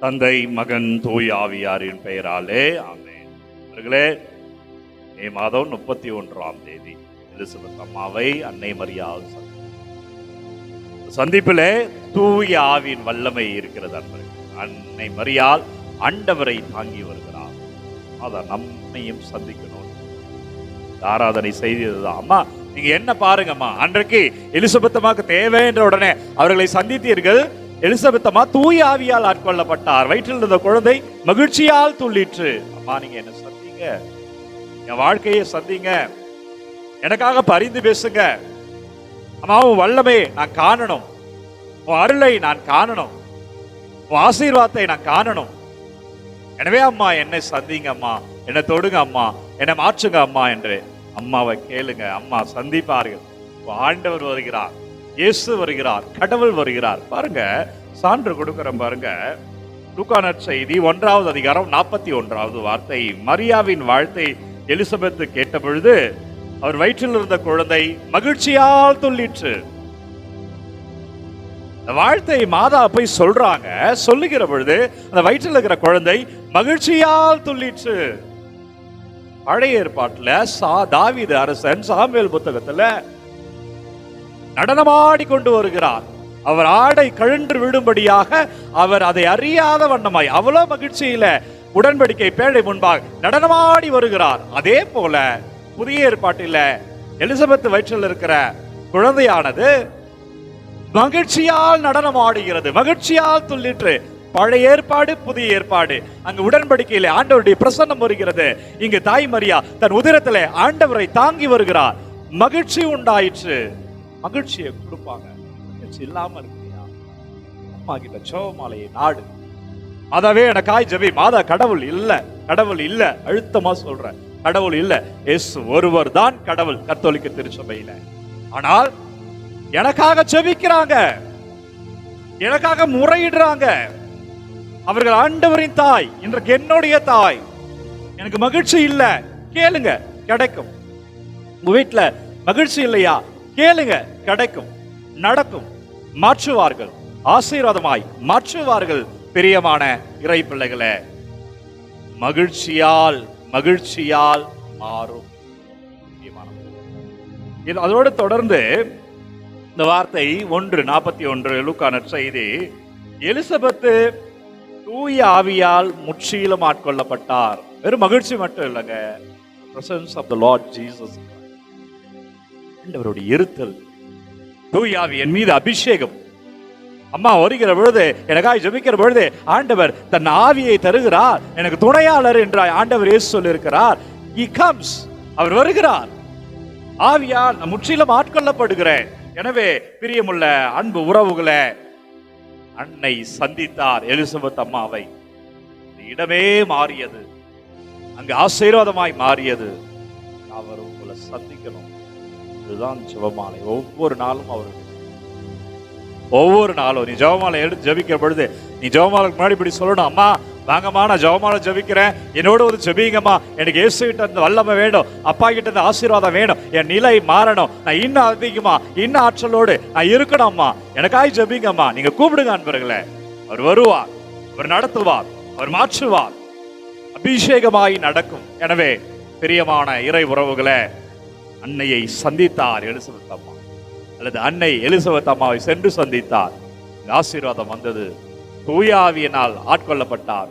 தந்தை மகன் தூய் ஆவியாரின் பெயராலே ஆமேன். அவர்களே மே மாதம் முப்பத்தி ஒன்றாம் தேதி எலிசபெத் அம்மாவை அன்னை மரியாள் சந்திப்பிலே தூய ஆவியின் வல்லமை இருக்கிறது அன்பர்கள். அன்னை மரியால் ஆண்டவரை தாங்கி வருகிறார். அதை நம்மையும் சந்திக்கணும். ஆராதனை செய்ததுதான் அம்மா நீங்க என்ன பாருங்கம்மா அன்றைக்கு எலிசபெத்தமாக்கு தேவை என்ற உடனே அவர்களை சந்தித்தீர்கள். எலிசபெத் அம்மா தூய ஆவியால் ஆட்கொள்ளப்பட்டார். வயிற்றில் இருந்த குழந்தை மகிழ்ச்சியால் துள்ளிற்று. அம்மா நீங்க என்ன சந்திங்க? என் வாழ்க்கையை சந்திங்க. எனக்காக பரிந்து பேசுங்க. அம்மாவும் வல்லமே நான் காணணும். உன் அருளை நான் காணணும். உன் ஆசீர்வாதத்தை நான் காணணும். எனவே அம்மா என்னை சந்திங்க அம்மா. என்னை தொடுங்க அம்மா. என்னை மாற்றுங்க அம்மா என்று அம்மாவை கேளுங்க. அம்மா சந்திப்பார்கள். ஆண்டவர் வருகிறார். இயேசு வருகிறார் கடவுள் வருகிறார். பாருங்க சான்று கொடுக்கிறோம் பாருங்க. லூக்கானர் செய்தி ஒன்றாவது அதிகாரம் நாற்பத்தி ஒன்றாவது வார்த்தை. மரியாவின் வாழ்த்தை எலிசபெத் கேட்ட பொழுது அவர் வயிற்றில் இருந்த குழந்தை மகிழ்ச்சியால் துள்ளிற்று. வாழ்த்தை மாதா போய் சொல்றாங்க சொல்லுகிற பொழுது அந்த வயிற்றில் இருக்கிற குழந்தை மகிழ்ச்சியால் துள்ளிற்று. பழைய ஏற்பாட்டுல சா தாவித அரசன் சாமியல் புத்தகத்துல நடனமாடி கொண்டு வருகிறார். அவர் ஆடை கழன்று விடும்படியாக அவர் அதை அறியாத வண்ணமாய் அவ்வளோ மகிழ்ச்சியில உடன்படிக்கை பேழை முன்பாக நடனமாடி வருகிறார். அதே போல புதிய ஏற்பாட்டில் எலிசபெத் வயிற்றில் இருக்கிற குழந்தையானது மகிழ்ச்சியால் நடனம் ஆடுகிறது மகிழ்ச்சியால் துள்ளிற்று. பழைய ஏற்பாடு புதிய ஏற்பாடு. அங்கு உடன்படிக்கையிலே ஆண்டவருடைய பிரசன்னம் வருகிறது. இங்கு தாய் மரியா தன் உதிரத்திலே ஆண்டவரை தாங்கி வருகிறார். மகிழ்ச்சி உண்டாயிற்று. மகிழ்ச்சியை கொடுப்பாங்க. மகிழ்ச்சி இல்லாம இருக்கியா? அம்மா கிட்ட சோமாலையை நாடு. மாதாவே எனக்காய் ஜபி மாதா கடவுள் இல்ல கடவுள் இல்ல அழுத்தமா சொல்றேன் கடவுள் இல்ல. எஸ் ஒருவர் தான் கடவுள் கத்தோலிக்க திருச்சபையில. ஆனால் எனக்காக ஜெபிக்கிறாங்க. எனக்காக முறையிடுறாங்க. அவர்கள் ஆண்டவரின் தாய் இன்றைக்கு என்னுடைய தாய். எனக்கு மகிழ்ச்சி இல்ல. கேளுங்க கிடைக்கும். உங்க வீட்டுல மகிழ்ச்சி இல்லையா? கேளுங்க கிடைக்கும் நடக்கும் மாற்றுவார்கள் ஆசீர்வாதமாய் மாற்றுவார்கள் பிரியமான இறை பிள்ளைகளை. மகிழ்ச்சியால் மகிழ்ச்சியால் மாறும். இது அதோடு தொடர்ந்து இந்த வார்த்தை ஒன்று நாற்பத்தி ஒன்று லூக்கான செய்தி. எலிசபெத்து தூய ஆவியால் முற்றிலும் ஆட்கொள்ளப்பட்டார். வெறும் மகிழ்ச்சி மட்டும் இல்லைங்க. Presence of the Lord Jesus ஆண்டவருடைய இருத்தல் தூயாவி என் மீது அபிஷேகம். அம்மா வருகிற பொழுது எனக்காக ஜெபிக்கிற பொழுது ஆண்டவர் தன் ஆவியை தருகிறார். எனக்கு துணையாளர் என்றாய் ஆண்டவர் இயேசு சொல்லியிருக்கிறார். இ கம்ஸ் அவர் வருகிறார். ஆவியால் நான் முற்றிலும் ஆட்கொள்ளப்படுகிறேன். எனவே பிரியமுள்ள அன்பு உறவுகளை அன்னை சந்தித்தார் எலிசபெத் அம்மாவை. இடமே மாறியது. அங்கு ஆசீர்வாதமாய் மாறியது. அவர் உங்களை சந்திக்கணும். இதுதான் ஜெபமாலை. ஒவ்வொரு நாளும் அவர் ஒவ்வொரு நாளும் நீ ஜெபமாலை எடுத்து ஜபிக்கிற பொழுது நீ ஜெபமாலைக்கு முன்னாடி இப்படி சொல்லணும் அம்மா வாங்கம்மா நான் ஜெபமாலை ஜெபிக்கிறேன். என்னோட ஒரு ஜெபிங்கம்மா. எனக்கு இயேசு கிட்ட இருந்து வல்லமை வேணும் அப்பா கிட்ட இருந்து ஆசீர்வாதம் வேணும். என் நிலை மாறணும். நான் இன்னும் அதிகமா இன்னும் ஆற்றலோடு நான் இருக்கணும்மா. எனக்காய் ஜபிங்கம்மா. நீங்க கூப்பிடுங்க அன்பர்களே. அவர் வருவார். அவர் நடத்துவார். அவர் மாற்றுவார். அபிஷேகமாய் நடக்கும். எனவே பிரியமான இறை உறவுகளே அன்னையை சந்தித்தார் எலிசபெத் அம்மா. அல்லது அன்னை எலிசபெத் அம்மாவை சென்று சந்தித்தார். ஆசீர்வாதம் வந்தது. தூயாவியனால் ஆட்கொள்ளப்பட்டார்.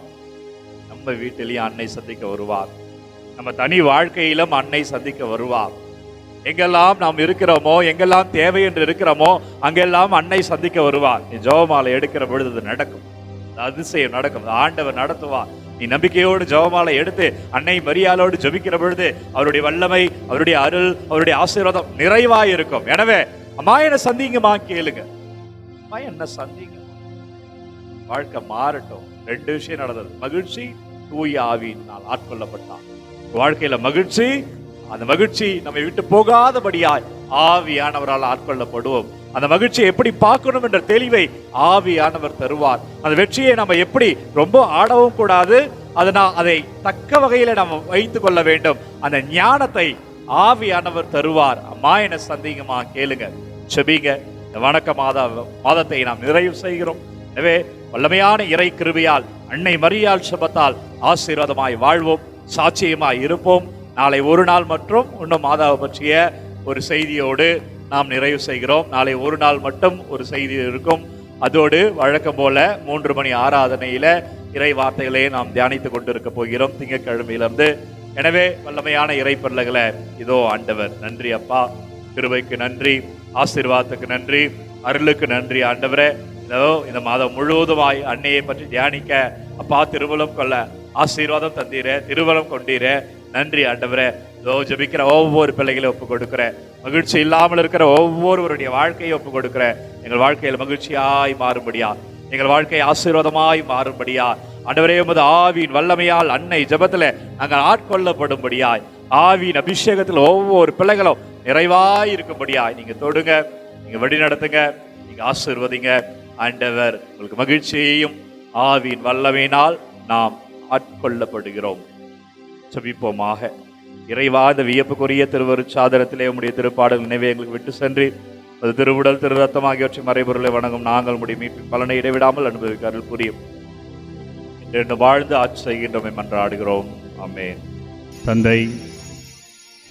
நம்ம வீட்டிலேயும் அன்னை சந்திக்க வருவார். நம்ம தனி வாழ்க்கையிலும் அன்னை சந்திக்க வருவார். எங்கெல்லாம் நாம் இருக்கிறோமோ எங்கெல்லாம் தேவை என்று இருக்கிறோமோ அங்கெல்லாம் அன்னை சந்திக்க வருவார். நீ ஜோபமாலை எடுக்கிற பொழுது அது நடக்கும். அது அதிசயம் நடக்கும். ஆண்டவர் நடத்துவார். நீ நம்பிக்கையோடு ஜெபமாலை எடுத்து அன்னை மரியாளோடு ஜெபிக்கிற பொழுது அவருடைய வல்லமை அவருடைய அருள் அவருடைய ஆசீர்வாதம் நிறைவாக இருக்கும் எனவே அம்மா என்ன சந்திங்கம்மா கேளுங்க. அம்மா என்ன சந்திங்க வாழ்க்கை மாறட்டும். ரெண்டு விஷயம் நடந்தது. மகிழ்ச்சி தூய ஆவியினால் ஆட்கொள்ளப்பட்டான். வாழ்க்கையில மகிழ்ச்சி அந்த மகிழ்ச்சி நம்மை விட்டு போகாதபடியாய் ஆவியானவரால் ஆட்கொள்ளப்படுவோம். அந்த மகிழ்ச்சியை எப்படி பார்க்கணும் என்ற தெளிவை ஆவியானவர் தருவார். அந்த வெற்றியை நம்ம எப்படி ரொம்ப ஆடவும் கூடாது அதனால் அதை தக்க வகையில நம்ம வைத்து கொள்ள வேண்டும். அந்த ஞானத்தை ஆவியானவர் தருவார். அம்மா என்ன சந்தேகமா கேளுங்க. செபிங்க இந்த வணக்க மாத மாதத்தை நாம் நிறைவு செய்கிறோம். எனவே வல்லமையான இறை கிருபியால் அன்னை மரியாள் சபத்தால் ஆசீர்வாதமாய் வாழ்வோம். சாட்சியமாய் இருப்போம். நாளை ஒரு நாள் மற்றும் இன்னும் மாதாவை பற்றிய ஒரு செய்தியோடு நாம் நிறைவு செய்கிறோம். நாளை ஒரு நாள் மட்டும் ஒரு செய்தி இருக்கும். அதோடு வழக்கம் போல மூன்று மணி ஆராதனையில இறை வார்த்தைகளை நாம் தியானித்துக் கொண்டிருக்க போகிறோம். திங்கக்கிழமையிலிருந்து எனவே வல்லமையான இறை பல்லகளை இதோ ஆண்டவர். நன்றி அப்பா. கிருபைக்கு நன்றி. ஆசீர்வாதத்துக்கு நன்றி. அருளுக்கு நன்றி ஆண்டவரே. இதோ இந்த மாதம் முழுவதுமாய் அன்னையை பற்றி தியானிக்க அப்பா திருவலம் கொள்ள ஆசீர்வாதம் தந்தீரே. திருவலம் கொண்டீரே. நன்றி ஆண்டவரே. இதோ ஜபிக்கிற ஒவ்வொரு பிள்ளைகளையும் ஒப்பு கொடுக்குற. மகிழ்ச்சி இல்லாமல் இருக்கிற ஒவ்வொருவருடைய வாழ்க்கையை ஒப்பு கொடுக்குற. எங்கள் வாழ்க்கையில் மகிழ்ச்சியாய் மாறும்படியா. எங்கள் வாழ்க்கை ஆசீர்வாதமாய் மாறும்படியா. ஆண்டவரே உமது ஆவியின் வல்லமையால் அன்னை ஜெபத்துல நாங்கள் ஆட்கொள்ளப்படும்படியாய். ஆவியின் அபிஷேகத்தில் ஒவ்வொரு பிள்ளைகளும் நிறைவாய் இருக்கும்படியாய். நீங்க தொடுங்க நீங்க வழி நடத்துங்க நீங்க ஆசீர்வதிங்க. ஆண்டவர் உங்களுக்கு மகிழ்ச்சியையும் ஆவியின் வல்லமையினால் நாம் ஆட்கொள்ளப்படுகிறோம். செபிப்போமாக இறைவா இந்த வியப்புக்குரிய திருவருட்சாதனத்திலே உடைய திருப்பாடல் நினைவை எங்களுக்கு விட்டு சென்று அது திருவுடல் திரு ரத்தம் ஆகியவற்றை மறைபொருளை வணங்கும் நாங்கள் உடைய மீட்பின் பலனை இடைவிடாமல் அனுபவிக்க அருள் புரியும். என்று வாழ்ந்து ஆட்சி செய்கின்றமை மன்றாடுகிறோம் அம்மேன் தந்தை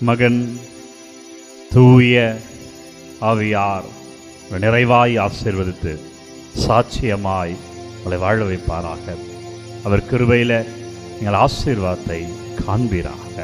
மகன் தூய ஆவியார் நிறைவாய் ஆசீர்வதித்து சாட்சியமாய் உங்களை வாழ வைப்பாராக. அவர் கிருபையில் நீங்கள் ஆசீர்வாதத்தை காண்பீராக.